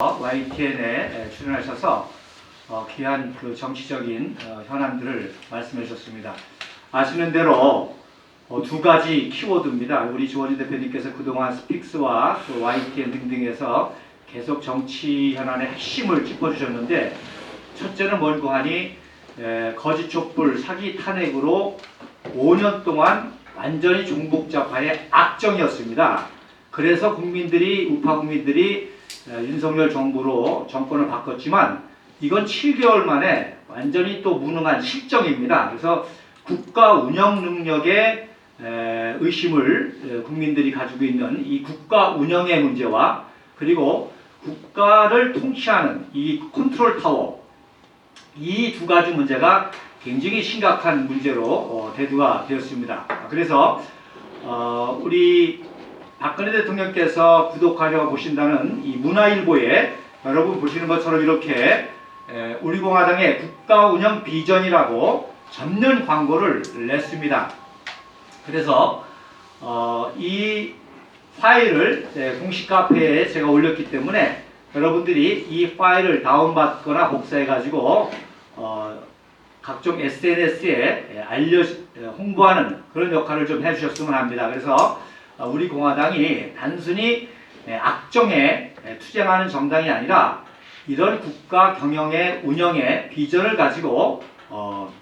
YTN에 출연하셔서 어, 귀한 그 정치적인 어, 현안들을 말씀해 주셨습니다. 아시는 대로 어, 두 가지 키워드입니다. 우리 조원희 대표님께서 그동안 스픽스와 또 YTN 등등에서 계속 정치 현안의 핵심을 짚어주셨는데 첫째는 뭔고 하니 에, 거짓 촛불 사기 탄핵으로 5년 동안 완전히 종북자파의 악정이었습니다. 그래서 국민들이 우파 국민들이 에, 윤석열 정부로 정권을 바꿨지만 이건 7개월 만에 완전히 또 무능한 실정입니다. 그래서 국가 운영 능력에 에, 의심을 에, 국민들이 가지고 있는 이 국가 운영의 문제와 그리고 국가를 통치하는 이 컨트롤 타워 이 두 가지 문제가 굉장히 심각한 문제로 어, 대두가 되었습니다. 그래서 어, 우리 박근혜 대통령께서 구독하려 보신다는 이 문화일보에 여러분 보시는 것처럼 이렇게 에, 우리 공화당의 국가 운영 비전이라고 전면 광고를 냈습니다. 그래서 어, 이 파일을 제 공식 카페에 제가 올렸기 때문에 여러분들이 이 파일을 다운받거나 복사해 가지고 어, 각종 SNS에 알려 홍보하는 그런 역할을 좀 해주셨으면 합니다. 그래서 어, 우리 공화당이 단순히 에, 악정에 에, 투쟁하는 정당이 아니라 이런 국가 경영의 운영의 비전을 가지고 어,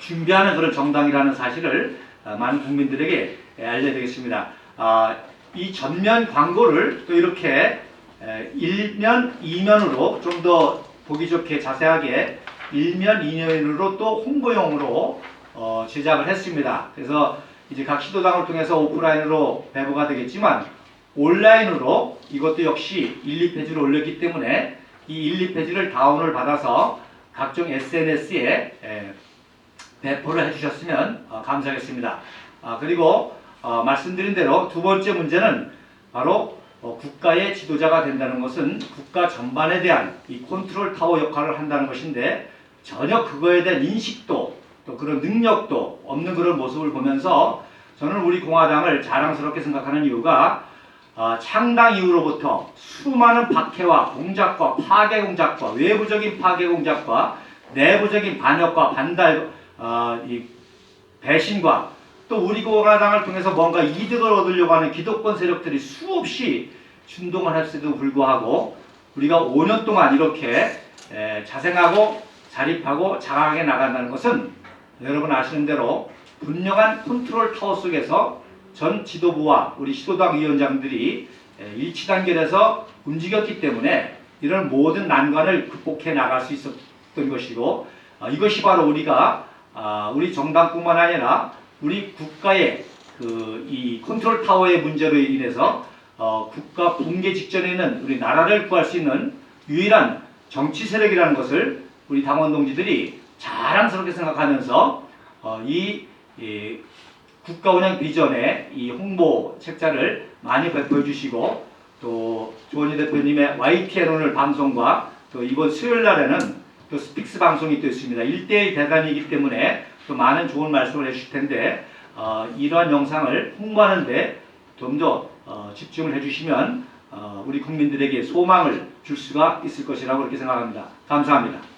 준비하는 그런 정당이라는 사실을 어, 많은 국민들에게 에, 알려드리겠습니다. 아, 이 전면 광고를 또 이렇게 에, 1면, 2면으로 좀 더 보기 좋게 자세하게 1면, 2면으로 또 홍보용으로 어, 제작을 했습니다. 그래서 이제 각 시도당을 통해서 오프라인으로 배부가 되겠지만 온라인으로 이것도 역시 1, 2페이지를 올렸기 때문에 이 1, 2페이지를 다운을 받아서 각종 SNS에 배포를 해주셨으면 어, 감사하겠습니다. 아, 그리고 어, 말씀드린 대로 두 번째 문제는 바로 어, 국가의 지도자가 된다는 것은 국가 전반에 대한 이 컨트롤 타워 역할을 한다는 것인데 전혀 그거에 대한 인식도 또 그런 능력도 없는 그런 모습을 보면서 저는 우리 공화당을 자랑스럽게 생각하는 이유가 어, 창당 이후로부터 수많은 박해와 공작과 파괴 공작과 외부적인 파괴 공작과 내부적인 반역과 반달 어, 이 배신과 또 우리 공화당을 통해서 뭔가 이득을 얻으려고 하는 기득권 세력들이 수없이 준동을 했음에도 불구하고 우리가 5년 동안 이렇게 에, 자생하고 자립하고 장악해 나간다는 것은 여러분 아시는 대로 분명한 컨트롤 타워 속에서 전 지도부와 우리 시도당 위원장들이 에, 일치 단결해서 움직였기 때문에 이런 모든 난관을 극복해 나갈 수 있었던 것이고 어, 이것이 바로 우리가 아, 우리 정당뿐만 아니라 우리 국가의 그 이 컨트롤 타워의 문제로 인해서 어, 국가 붕괴 직전에 있는 우리 나라를 구할 수 있는 유일한 정치 세력이라는 것을 우리 당원 동지들이 자랑스럽게 생각하면서 어, 이, 이 국가 운영 비전의 이 홍보 책자를 많이 배포해 주시고 또 조원희 대표님의 YTN 오늘 방송과 또 이번 수요일 날에는 또 스픽스 방송이 또 있습니다. 1대1 대단이기 때문에 또 많은 좋은 말씀을 해주실 텐데 어, 이러한 영상을 홍보하는데 좀더 어, 집중을 해주시면 어, 우리 국민들에게 소망을 줄 수가 있을 것이라고 그렇게 생각합니다. 감사합니다.